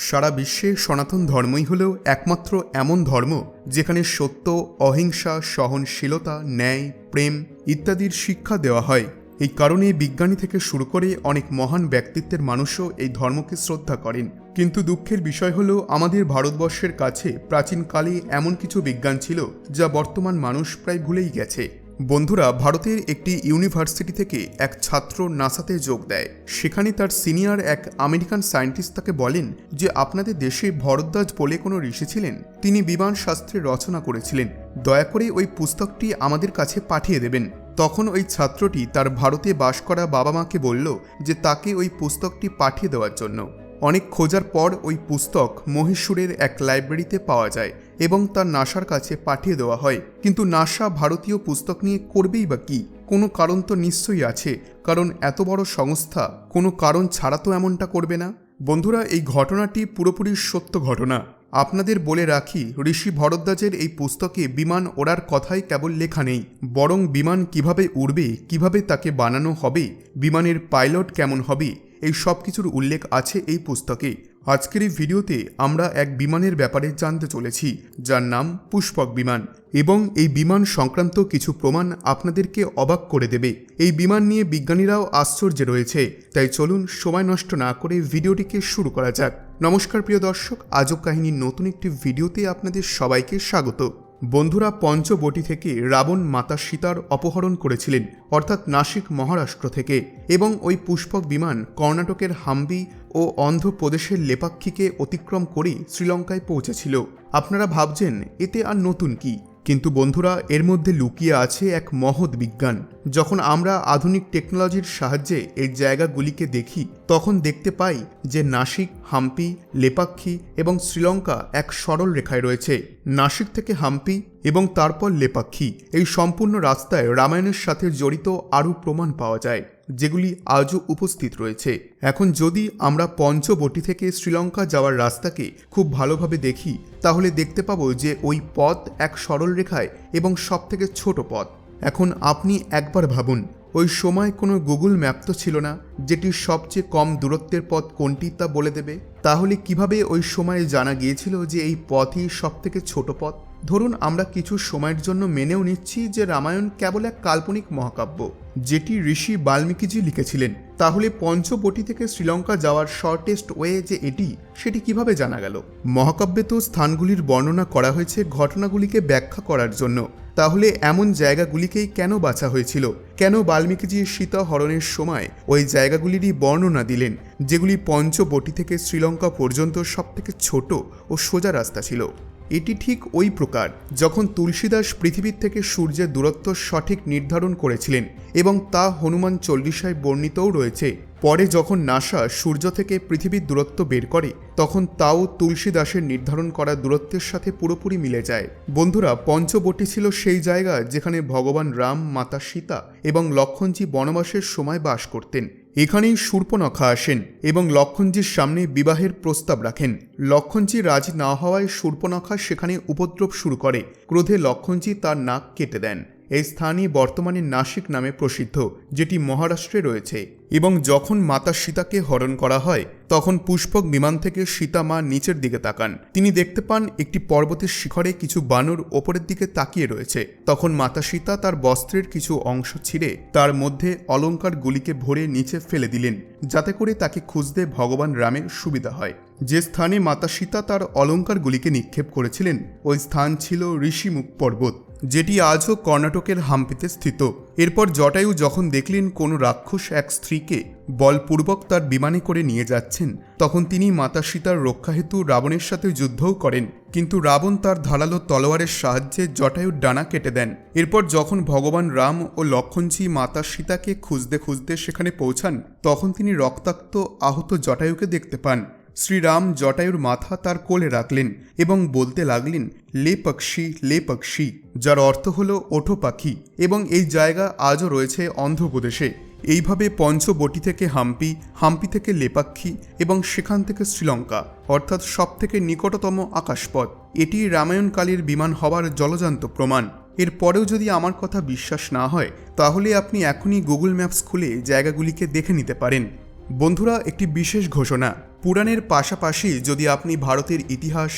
সারা বিশ্বে সনাতন ধর্মই হল একমাত্র এমন ধর্ম যেখানে সত্য, অহিংসা, সহনশীলতা, ন্যায়, প্রেম ইত্যাদির শিক্ষা দেওয়া হয়। এই কারণে বিজ্ঞানী থেকে শুরু করে অনেক মহান ব্যক্তিত্বের মানুষও এই ধর্মকে শ্রদ্ধা করেন। কিন্তু দুঃখের বিষয় হলো, আমাদের ভারতবর্ষের কাছে প্রাচীনকালে এমন কিছু বিজ্ঞান ছিল যা বর্তমান মানুষ প্রায় ভুলেই গেছে। বন্ধুরা, ভারতের একটি ইউনিভার্সিটি থেকে এক ছাত্র নাসাতে যোগ দেয়। সেখানে তার সিনিয়র এক আমেরিকান সায়েন্টিস্ট তাকে বলেন যে, আপনাদের দেশে ভরদ্বাজ বলে কোনো ঋষি ছিলেন? তিনি বিমান শাস্ত্রে রচনা করেছিলেন। দয়া করে ওই পুস্তকটি আমাদের কাছে পাঠিয়ে দেবেন। তখন ওই ছাত্রটি তার ভারতে বাস করা বাবা মাকে বলল যে, তাকে ওই পুস্তকটি পাঠিয়ে দেওয়ার জন্য। অনেক খোঁজার পর ওই পুস্তক মহীশূরের এক লাইব্রেরিতে পাওয়া যায় এবং তার নাসার কাছে পাঠিয়ে দেওয়া হয়। কিন্তু নাসা ভারতীয় পুস্তক নিয়ে করবেই বা কি? কোনো কারণ তো নিশ্চয়ই আছে, কারণ এত বড় সংস্থা কোনো কারণ ছাড়া তো এমনটা করবে না। বন্ধুরা, এই ঘটনাটি পুরোপুরি সত্য ঘটনা। আপনাদের বলে রাখি, ঋষি ভরদ্বাজের এই পুস্তকে বিমান ওড়ার কথাই কেবল লেখা নেই। বরং বিমান কীভাবে উড়বে, কীভাবে তাকে বানানো হবে, বিমানের পাইলট কেমন হবে এই সব কিছুর উল্লেখ আছে এই পুস্তকে। আজকের এই ভিডিওতে আমরা এক বিমানের ব্যাপারে জানতে চলেছি, যার নাম পুষ্পক বিমান এবং এই বিমান সংক্রান্ত কিছু প্রমাণ আপনাদেরকে অবাক করে দেবে। এই বিমান নিয়ে বিজ্ঞানীরাও আশ্চর্যে রয়েছে, তাই চলুন সময় নষ্ট না করে ভিডিওটিকে শুরু করা যাক। নমস্কার প্রিয় দর্শক, আজব কাহিনীর নতুন একটি ভিডিওতে আপনাদের সবাইকে স্বাগত। বন্ধুরা পঞ্চবটি থেকে রাবণ মাতা সীতার অপহরণ করেছিলেন, অর্থাৎ নাসিক মহারাষ্ট্র থেকে, এবং ওই পুষ্পক বিমান কর্ণাটকের হাম্বি ও অন্ধ্রপ্রদেশের লেপাক্ষীকে অতিক্রম করে শ্রীলঙ্কায় পৌঁছেছিল। আপনারা ভাবছেন, এতে আর নতুন কি? কিন্তু বন্ধুরা, এর মধ্যে লুকিয়ে আছে এক মহৎ বিজ্ঞান। যখন আমরা আধুনিক টেকনোলজির সাহায্যে এই জায়গাগুলিকে দেখি, তখন দেখতে পাই যে নাসিক, হাম্পি, লেপাক্ষী এবং শ্রীলঙ্কা এক সরল রেখায় রয়েছে। নাসিক থেকে হাম্পি এবং তারপর লেপাক্ষী। এই সম্পূর্ণ রাস্তায় রামায়ণের সাথে জড়িত আরও প্রমাণ পাওয়া যায়। যেগুলি আজও উপস্থিত রয়েছে। এখন যদি আমরা পঞ্চবটি থেকে শ্রীলঙ্কা যাওয়ার রাস্তাকে খুব ভালোভাবে দেখি, তাহলে দেখতে পাবো যে ওই পথ এক সরল রেখায় এবং সব থেকে ছোট পথ। এখন আপনি একবার ভাবুন, ওই সময় কোনো গুগল ম্যাপ তো ছিল না যেটি সবচেয়ে কম দূরত্বের পথ কোনটি তা বলে দেবে? তাহলে কীভাবে ওই সময়ে জানা গিয়েছিল যে এই পথই সব থেকে ছোট পথ? ধরুন আমরা কিছু সময়ের জন্য মেনেও নিচ্ছি যে রামায়ণ কেবল এক কাল্পনিক মহাকাব্য। যেটি ঋষি বাল্মীকিজি লিখেছিলেন। তাহলে পঞ্চবটি থেকে শ্রীলঙ্কা যাওয়ার শর্টেস্ট ওয়ে যে এটি, সেটি কীভাবে জানা গেল? মহাকাব্যে তো স্থানগুলির বর্ণনা করা হয়েছে ঘটনাগুলিকে ব্যাখ্যা করার জন্য। তাহলে এমন জায়গাগুলিকেই কেন বাছা হয়েছিল? কেন বাল্মীকিজি সীতা হরণের সময় ওই জায়গাগুলিরই বর্ণনা দিলেন, যেগুলি পঞ্চবটি থেকে শ্রীলঙ্কা পর্যন্ত সবথেকে ছোট ও সোজা রাস্তা ছিল? এটি ঠিক ওই প্রকার যখন তুলসীদাস পৃথিবীর থেকে সূর্যের দূরত্ব সঠিক নির্ধারণ করেছিলেন এবং তা হনুমান চল্লিশায় বর্ণিতও রয়েছে। পরে যখন নাসা সূর্য থেকে পৃথিবীর দূরত্ব বের করে, তখন তাও তুলসী দাসের নির্ধারণ করা দূরত্বের সাথে পুরোপুরি মিলে যায়। বন্ধুরা, পঞ্চবটি ছিল সেই জায়গা যেখানে ভগবান রাম, মাতা সীতা এবং লক্ষণজি বনবাসের সময় বাস করতেন। এখানেই সুর্পনখা আসেন এবং লক্ষণজির সামনে বিবাহের প্রস্তাব রাখেন। লক্ষণজি রাজি না হওয়ায় সুর্পনখা সেখানে উপদ্রব শুরু করে। ক্রোধে লক্ষণজি তার নাক কেটে দেন। এই স্থানই বর্তমানে নাসিক নামে প্রসিদ্ধ, যেটি মহারাষ্ট্রে রয়েছে। এবং যখন মাতা সীতাকে হরণ করা হয়, তখন পুষ্পক বিমান থেকে সীতা মা নিচের দিকে তাকান। তিনি দেখতে পান একটি পর্বতের শিখরে কিছু বানর ওপরের দিকে তাকিয়ে রয়েছে। তখন মাতা সীতা তার বস্ত্রের কিছু অংশ ছিঁড়ে তার মধ্যে অলঙ্কার গুলিকে ভরে নিচে ফেলে দিলেন, যাতে করে তাকে খুঁজতে ভগবান রামের সুবিধা হয়। যে স্থানে মাতা সীতা তার অলঙ্কারগুলিকে নিক্ষেপ করেছিলেন, ওই স্থান ছিল ঋষিমুখ পর্বত। যেটি আজও কর্ণাটকের হাম্পিতে স্থিত। এরপর জটায়ু যখন দেখলেন কোনো রাক্ষস এক স্ত্রীকে বলপূর্বক তার বিমানে করে নিয়ে যাচ্ছেন, তখন তিনি মাতা সীতার রক্ষাহেতু রাবণের সাথে যুদ্ধও করেন। কিন্তু রাবণ তার ধারালো তলোয়ারের সাহায্যে জটায়ুর ডানা কেটে দেন। এরপর যখন ভগবান রাম ও লক্ষণজি মাতা সীতাকে খুঁজতে খুঁজতে সেখানে পৌঁছান, তখন তিনি রক্তাক্ত আহত জটায়ুকে দেখতে পান। শ্রীরাম জটায়ুর মাথা তার কোলে রাখলেন এবং বলতে লাগলেন, লে পক্ষী লে পক্ষী। যার অর্থ হল ওঠো পাখি এবং এই জায়গা আজও রয়েছে অন্ধ্রপ্রদেশে। এইভাবে পঞ্চবটি থেকে হাম্পি হাম্পি থেকে লেপাক্ষী এবং সেখান থেকে শ্রীলঙ্কা, অর্থাৎ সব থেকে নিকটতম আকাশপথ। এটি রামায়ণকালীর বিমান হওয়ার জলজান্ত প্রমাণ। এরপরেও যদি আমার কথা বিশ্বাস না হয়, তাহলে আপনি এখনই গুগল ম্যাপস খুলে জায়গাগুলিকে দেখে নিতে পারেন। বন্ধুরা, একটি বিশেষ ঘোষণা। পুরাণের পাশাপাশি যদি আপনি ভারতের ইতিহাস,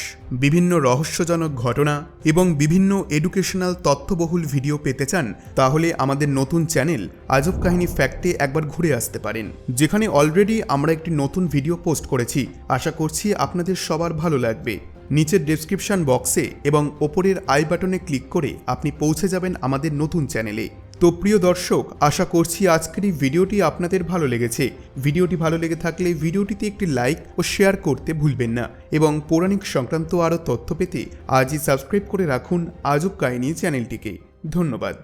বিভিন্ন রহস্যজনক ঘটনা এবং বিভিন্ন এডুকেশনাল তথ্যবহুল ভিডিও পেতে চান, তাহলে আমাদের নতুন চ্যানেল আজব কাহিনী ফ্যাক্টে একবার ঘুরে আসতে পারেন, যেখানে অলরেডি আমরা একটি নতুন ভিডিও পোস্ট করেছি। আশা করছি আপনাদের সবার ভালো লাগবে। নিচের ডেসক্রিপশন বক্সে এবং ওপরের আই বাটনে ক্লিক করে আপনি পৌঁছে যাবেন আমাদের নতুন চ্যানেলে তো প্রিয় দর্শক, আশা করছি আজকের এই ভিডিওটি আপনাদের ভালো লেগেছে। ভিডিওটি ভালো লেগে থাকলে ভিডিওটিতে একটি লাইক ও শেয়ার করতে ভুলবেন না এবং পৌরাণিক সংক্রান্ত আরও তথ্য পেতে আজই সাবস্ক্রাইব করে রাখুন আজব কাহিনী চ্যানেলটিকে। ধন্যবাদ।